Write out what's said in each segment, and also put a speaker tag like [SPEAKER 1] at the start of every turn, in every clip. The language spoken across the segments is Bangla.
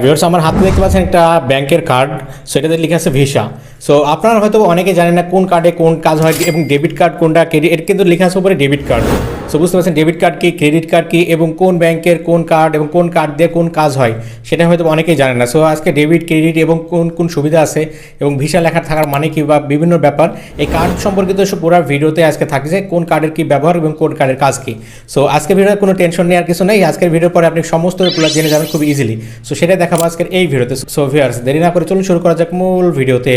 [SPEAKER 1] ভিউয়ার্স আমার হাতে দেখতে পাচ্ছেন একটা ব্যাংকের কার্ড সেটাতে লিখে আছে ভিসা সো আপনারা হয়তো অনেকে জানেন না কোন কার্ডে কোন কাজ হয়, এবং ডেবিট কার্ড কোনটা ক্রেডিট কিন্তু লেখা আছে উপরে ডেবিট কার্ড সো বুঝতে পারছেন ডেবিট কার্ড কি ক্রেডিট কার্ড কি, এবং কোন ব্যাংকের কোন কার্ড এবং কোন কার্ড দিয়ে কোন কাজ হয়, সেটা হয়তো অনেকেই জানেন না। সো আজকে ডেবিট ক্রেডিট এবং কোন কোন সুবিধা আছে এবং ভিসা লেখা থাকার মানে কি বা বিভিন্ন ব্যাপার, এই কার্ড সম্পর্কিত সব পুরো ভিডিওতে আজকে থাকছে কোন কার্ডের কি ব্যবহার এবং কোন কার্ডের কাজ কি। সো আজকের ভিডিওতে কোনো টেনশন নেওয়ার কিছু নেই। আজকের ভিডিওর পরে আপনি সমস্ত জেনে যাবেন খুব ইজিলি সো সেটা দেখাবো আজকের এই ভিডিওতে। সো ভিউয়ার্স দেরি না করে চলুন, শুরু করা যাক মূল ভিডিওতে।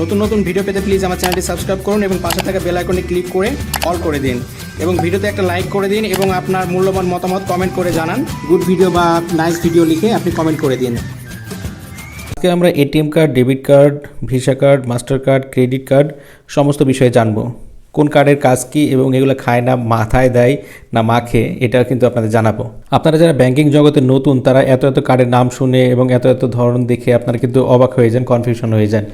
[SPEAKER 2] নতুন নতুন ভিডিও পেতে প্লিজ আমার চ্যানেলটি সাবস্ক্রাইব করুন এবং পাশে থাকা বেল আইকনে ক্লিক করে অল করে দিন। এবং ভিডিওতে একটা লাইক করে দিন এবং আপনার মূল্যবান মতামত কমেন্ট করে জানান। গুড ভিডিও বা নাইস ভিডিও লিখে আপনি কমেন্ট করে দিন।
[SPEAKER 1] আজকে আমরা ATM card debit card Visa card Mastercard credit card সমস্ত বিষয়ে জানব। কোন কার্ডের কাজ কি এবং এগুলো খায় না, মাথায় দেয় না মাখে, এটা কিন্তু আপনাদের জানাব। আপনারা যারা ব্যাংকিং জগতে নতুন, তারা এত এত কার্ডের নাম শুনে এবং এত এত ধরন দেখে আপনারা কিন্তু অবাক হয়ে যান কনফিউশন হয়ে যান।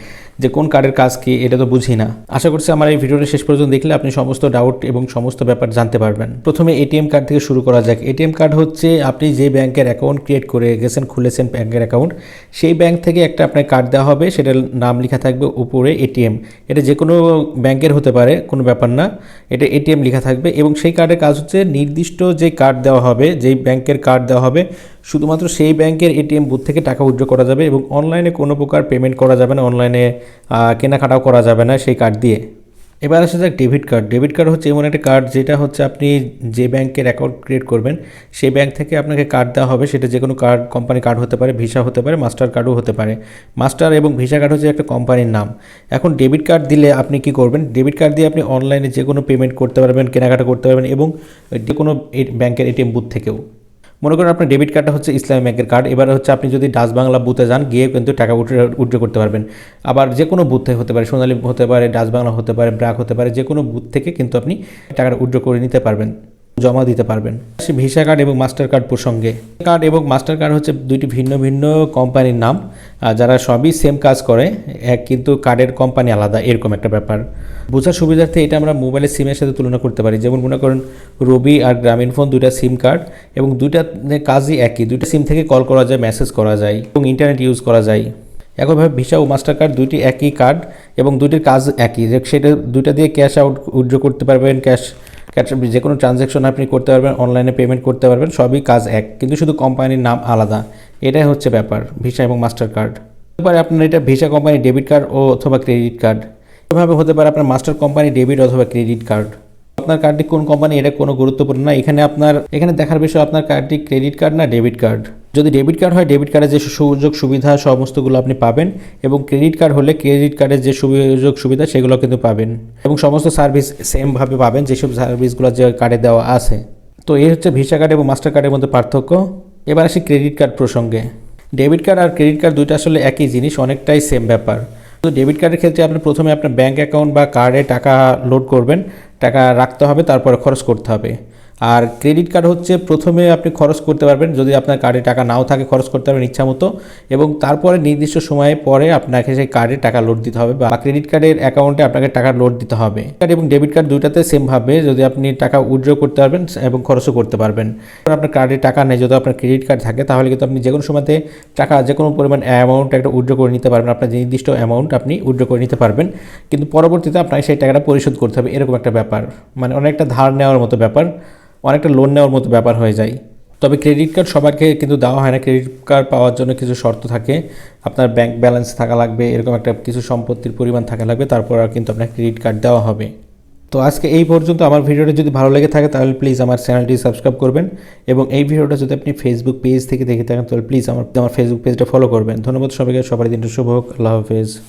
[SPEAKER 1] যে কোন কার্ডের কাজ কি, এটা তো বুঝি না। আশা করছি আমার এই ভিডিওটা শেষ পর্যন্ত দেখলে আপনি সমস্ত ডাউট এবং সমস্ত ব্যাপার জানতে পারবেন। প্রথমে এটিএম কার্ড থেকে শুরু করা যাক। এটিএম কার্ড হচ্ছে আপনি যে ব্যাংকের অ্যাকাউন্ট ক্রিয়েট করে গেছেন, খুলেছেন ব্যাংকের অ্যাকাউন্ট সেই ব্যাংক থেকে একটা আপনার কার্ড দেওয়া হবে। সেটার নাম লেখা থাকবে উপরে এটিএম। এটা যে কোনো ব্যাংকের হতে পারে, কোনো ব্যাপার না। এটা এটিএম লেখা থাকবে এবং সেই কার্ডের কাজ হচ্ছে নির্দিষ্ট যে কার্ড দেওয়া হবে, যেই ব্যাংকের কার্ড দেওয়া হবে শুধুমাত্র সেই ব্যাংকের এটিএম বুথ থেকে টাকা উইথড্র করা যাবে এবং অনলাইনে কোনো প্রকার পেমেন্ট করা যাবে না, অনলাইনে কেনাকাটাও করা যাবে না সেই কার্ড দিয়ে। এবার আসা যাক ডেবিট কার্ড। ডেবিট কার্ড হচ্ছে এমন একটা কার্ড যেটা হচ্ছে আপনি যে ব্যাংকের অ্যাকাউন্ট ক্রিয়েট করবেন সেই ব্যাংক থেকে আপনাকে কার্ড দেওয়া হবে। সেটা যে কোনো কার্ড, কোম্পানি কার্ড হতে পারে, ভিসা হতে পারে, মাস্টার কার্ডও হতে পারে। মাস্টার এবং ভিসা কার্ড হচ্ছে একটা কোম্পানির নাম। এখন ডেবিট কার্ড দিলে আপনি কি করবেন? ডেবিট কার্ড দিয়ে আপনি অনলাইনে যে কোনো পেমেন্ট করতে পারবেন, কেনাকাটা করতে পারবেন এবং যে কোনো ব্যাংকের এটিএম বুথ থেকেও। মনে করেন আপনার ডেবিট কার্ডটা হচ্ছে ইসলামী ব্যাংকের কার্ড এবার হচ্ছে আপনি যদি ডাচ বাংলা বুথে যান গিয়ে কিন্তু টাকা উইথড্র করতে পারবেন। আবার যে কোনো বুথে হতে পারে, সোনালী হতে পারে ডাচ বাংলা হতে পারে, ব্র্যাক হতে পারে, যে কোনো বুথ থেকে কিন্তু আপনি টাকাটা উইথড্র করে নিতে পারবেন। জমা দিতে পারবেন। সে ভিসা কার্ড এবং মাস্টার কার্ড প্রসঙ্গে। কার্ড এবং মাস্টার কার্ড হচ্ছে দুইটি ভিন্ন ভিন্ন কোম্পানির নাম। যারা সবই সেম কাজ করে, এক কিন্তু কার্ডের কোম্পানি আলাদা, এরকম একটা ব্যাপার। বোঝার সুবিধার্থে এটা আমরা মোবাইলের সিমের সাথে তুলনা করতে পারি। যেমন মনে করেন রবি আর গ্রামীণ ফোন দুইটা সিম কার্ড এবং দুইটা কাজই একই। দুইটা সিম থেকে কল করা যায় মেসেজ করা যায় এবং ইন্টারনেট ইউজ করা যায়। একইভাবে ভিসা ও মাস্টার কার্ড দুইটি একই কার্ড এবং দুইটির কাজ একই। সেটা দুইটা দিয়ে ক্যাশ আউট উইড্রো করতে পারবেন ক্যাশ যে কোনো ট্রানজ্যাকশন আপনি করতে পারবেন অনলাইনে পেমেন্ট করতে পারবেন, সবই কাজ এক। কিন্তু শুধু কোম্পানির নাম আলাদা। এটাই হচ্ছে ব্যাপার ভিসা এবং মাস্টার কার্ড হতে পারে আপনার এটা ভিসা কোম্পানি ডেবিট কার্ড ও অথবা ক্রেডিট কার্ড এভাবে হতে পারে আপনার মাস্টার কোম্পানি ডেবিট অথবা ক্রেডিট কার্ড আপনার কার্ডটি কোন কোম্পানি এটা কোনো গুরুত্বপূর্ণ না। এখানে আপনার এখানে দেখার বিষয় আপনার কার্ডটি ক্রেডিট কার্ড না ডেবিট কার্ড যদি ডেবিট কার্ড হয় ডেবিট কার্ডের যে সুযোগ সুবিধা সমস্তগুলো আপনি পাবেন এবং ক্রেডিট কার্ড হলে ক্রেডিট কার্ডের যে সুযোগ সুবিধা সেগুলো কিন্তু পাবেন এবং সমস্ত সার্ভিস সেমভাবে পাবেন যেসব সার্ভিসগুলো যে কার্ডে দেওয়া আছে। তো এই হচ্ছে ভিসা কার্ড এবং মাস্টার কার্ডের মধ্যে পার্থক্য। এবার আসি ক্রেডিট কার্ড প্রসঙ্গে। ডেবিট কার্ড আর ক্রেডিট কার্ড দুইটা আসলে একই জিনিস, অনেকটাই সেম ব্যাপার। তো ডেবিট কার্ডের ক্ষেত্রে আপনি প্রথমে আপনার ব্যাঙ্ক অ্যাকাউন্ট বা কার্ডে টাকা লোড করবেন, টাকা রাখতে হবে, তারপরে খরচ করতে হবে। আর ক্রেডিট কার্ড হচ্ছে প্রথমে আপনি খরচ করতে পারবেন যদি আপনার কার্ডে টাকা নাও থাকে খরচ করতে পারবেন ইচ্ছা মতো এবং তারপরে নির্দিষ্ট সময়ে পরে আপনাকে সেই কার্ডে টাকা লোড দিতে হবে বা ক্রেডিট কার্ডের অ্যাকাউন্টে আপনাকে টাকা লোড দিতে হবে। কার্ড এবং ডেবিট কার্ড দুইটাতে সেমভাবে যদি আপনি টাকা উইথড্র করতে পারবেন এবং খরচও করতে পারবেন। আপনার কার্ডে টাকা নেই, যদি আপনার ক্রেডিট কার্ড থাকে, তাহলে কিন্তু আপনি যে কোনো সময়তে টাকা যে কোনো পরিমাণ অ্যামাউন্ট একটা উইথড্র করে নিতে পারবেন। আপনার নির্দিষ্ট অ্যামাউন্ট আপনি উইথড্র করে নিতে পারবেন। কিন্তু পরবর্তীতে আপনাকে সেই টাকাটা পরিশোধ করতে হবে, এরকম একটা ব্যাপার। মানে অনেকটা ধার নেওয়ার মতো ব্যাপার। অনেকটা লোন নেওয়ার মতো ব্যাপার হয়ে যায়। তবে ক্রেডিট কার্ড সবাইকে কিন্তু দেওয়া হয় না। ক্রেডিট কার্ড পাওয়ার জন্য কিছু শর্ত থাকে। আপনার ব্যাংক ব্যালেন্স থাকা লাগবে, এরকম একটা কিছু সম্পত্তির পরিমাণ থাকা লাগবে, তারপর আর কিন্তু আপনার ক্রেডিট কার্ড দেওয়া হবে। তো আজকে এই পর্যন্ত আমার ভিডিওটা যদি ভালো লেগে থাকে, তাহলে প্লিজ আমার চ্যানেলটি সাবস্ক্রাইব করবেন এবং এই ভিডিওটা যদি আপনি ফেসবুক পেজ থেকে দেখে থাকেন, তাহলে প্লিজ আমার আমার ফেসবুক পেজটা ফলো করবেন। ধন্যবাদ সবাইকে। সবার দিনটা শুভ হোক। আল্লাহ হাফেজ।